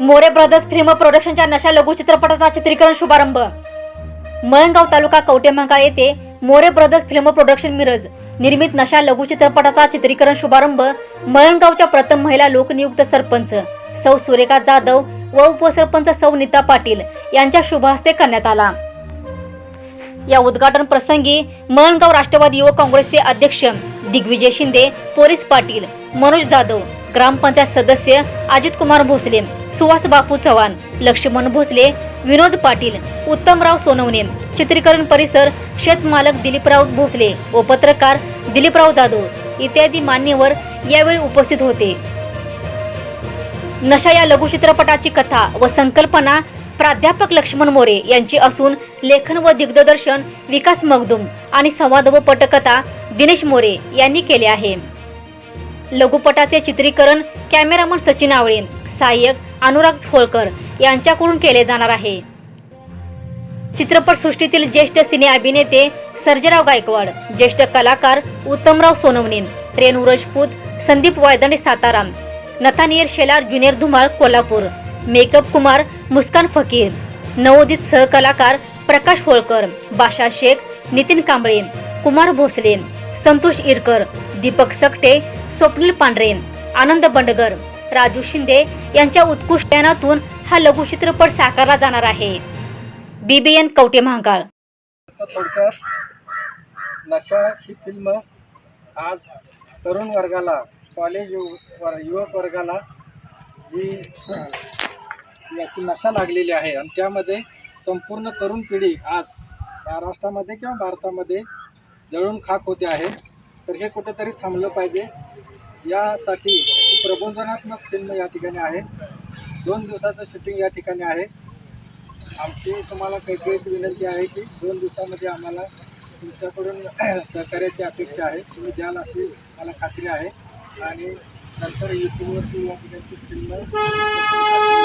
More brothers film प्रोडक्शनच्या नशा लघु चित्रपटाचा चित्रीकरण शुभारंभ. मळणगाव तालुका कवटेमंकाळ येथे More brothers film production Miraj निर्मित नशा लघु चित्रपटाचा चित्रीकरण शुभारंभ. मळणगावच्या प्रथम महिला लोकनियुक्त सरपंच सौ सुरेखा जाधव व उपसरपंच सौ नीता पाटील यांच्या शुभहस्ते करण्यात आला. या उद्घाटन प्रसंगी मळणगाव राष्ट्रवादी युवक काँग्रेसचे अध्यक्ष दिग्विजय शिंदे पोलीस पाटील मनोज जाधव ग्रामपंचायत सदस्य अजित कुमार भोसले सुहास बापू चव्हाण लक्ष्मण भोसले विनोद पाटील उत्तमराव सोनवणे चित्रीकरण परिसर शेतमालक दिलीपराव भोसले व पत्रकार दिलीपराव जाधव इत्यादी मान्यवर यावेळी उपस्थित होते. नशा या लघुचित्रपटाची कथा व संकल्पना प्राध्यापक लक्ष्मण मोरे यांची असून लेखन व दिग्दर्शन विकास मगदुम आणि संवाद व पटकथा दिनेश मोरे यांनी केले आहे. लघुपटाचे चित्रीकरण कॅमेरामन सचिन आवळे सहाय्यक अनुराग होळकर यांच्याकडून केले जाणार आहे. चित्रपटसृष्टीतील ज्येष्ठ सिने अभिनेते सर्जेराव गायकवाड ज्येष्ठ कलाकार Uttamrao Sonawane Renu Rajput Sandeep Waydande Satara Nathaniel Shelar junior Dhumal Kolhapur makeup Kumar Muskan Fakir. नवोदित सहकलाकार प्रकाश होळकर बाशा शेख नितीन कांबळे कुमार भोसले संतोष इरकर दीपक सकटे स्वप्नील पांढरे आनंद बंडगर राजू शिंदे यांच्या उत्कृष्टयानातून हा लघुचित्रपट साकारला जाणार आहे. बीबीएन कवटे महाकाळ. थोडक्यात नशा ही फिल्म आज तरुण वर्गाला कॉलेज युवक वर्गाला जी याची नशा लागलेली आहे. आणि त्यामध्ये संपूर्ण तरुण पिढी आज महाराष्ट्रामध्ये किंवा भारतामध्ये जळून खाक होते आहे. तर हे कुठेतरी थांबलं पाहिजे. यासाठी प्रबोधनात्मक फिल्म या ठिकाणी आहे. दोन दिवसाचं शूटिंग या ठिकाणी आहे. आमची तुम्हाला काही विनंती आहे की दोन दिवसामध्ये आम्हाला तुमच्याकडून सहकार्याची अपेक्षा आहे. तुम्ही द्याल अशी मला खात्री आहे. आणि नंतर यूट्यूबवरती या ठिकाणची फिल्म